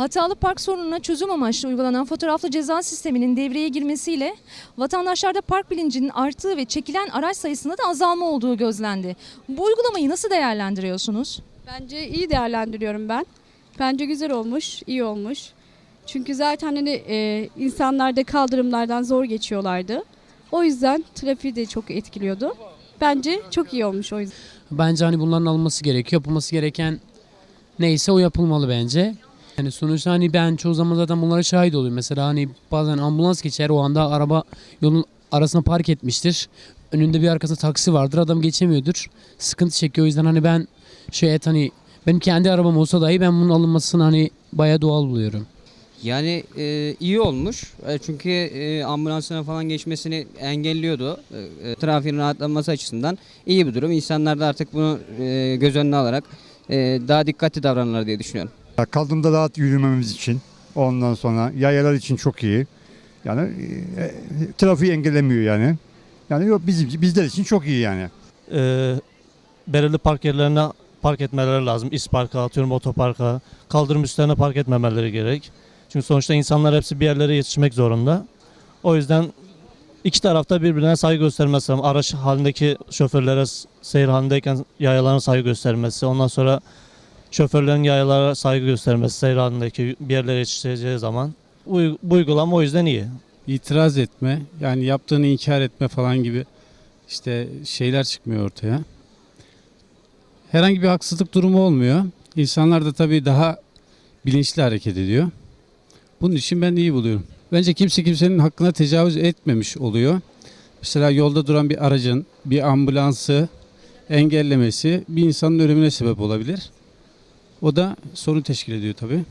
Hatalı park sorununa çözüm amaçlı uygulanan fotoğraflı ceza sisteminin devreye girmesiyle vatandaşlarda park bilincinin arttığı ve çekilen araç sayısında da azalma olduğu gözlendi. Bu uygulamayı nasıl değerlendiriyorsunuz? Bence iyi değerlendiriyorum ben. Bence güzel olmuş, iyi olmuş. Çünkü zaten hani e, insanlar da kaldırımlardan zor geçiyorlardı. O yüzden trafiği de çok etkiliyordu. Bence çok iyi olmuş o yüzden. Bence hani bunların alınması gerekiyor. Yapılması gereken neyse o yapılmalı bence. Yani sonuçta hani ben çoğu zaman zaten bunlara şahit oluyorum. Mesela hani bazen ambulans geçer o anda araba yolun arasına park etmiştir. Önünde bir arkasında taksi vardır adam geçemiyordur. Sıkıntı çekiyor o yüzden hani ben şey et hani benim kendi arabam olsa dahi ben bunun alınmasını hani bayağı doğal buluyorum. Yani e, iyi olmuş. E, çünkü e, ambulansına falan geçmesini engelliyordu. E, e, trafiğin rahatlanması açısından iyi bir durum. İnsanlar da artık bunu e, göz önüne alarak e, daha dikkatli davranırlar diye düşünüyorum. Kaldığımda rahat yürümemiz için ondan sonra yayalar için çok iyi. Yani e, trafiği engellemiyor yani. Yani yok bizim bizler için çok iyi yani. e, belirli park yerlerine park etmeleri lazım. İsparka atıyorum otoparka. Kaldırım üstlerine park etmemeleri gerek. Çünkü sonuçta insanlar hepsi bir yerlere yetişmek zorunda. O yüzden iki tarafta birbirine saygı göstermesi lazım. Araç halindeki şoförlere seyir halindeyken yayalara saygı göstermesi. Ondan sonra şoförlerin yayalara saygı göstermesi seyir halindeki bir yerlere yetişeceği zaman. Bu uygulama o yüzden iyi. itiraz etme, yani yaptığını inkar etme falan gibi işte şeyler çıkmıyor ortaya. Herhangi bir haksızlık durumu olmuyor. İnsanlar da tabii daha bilinçli hareket ediyor. Bunun için ben iyi buluyorum. Bence kimse kimsenin hakkına tecavüz etmemiş oluyor. Mesela yolda duran bir aracın, bir ambulansı engellemesi bir insanın ölümüne sebep olabilir. O da sorun teşkil ediyor tabii.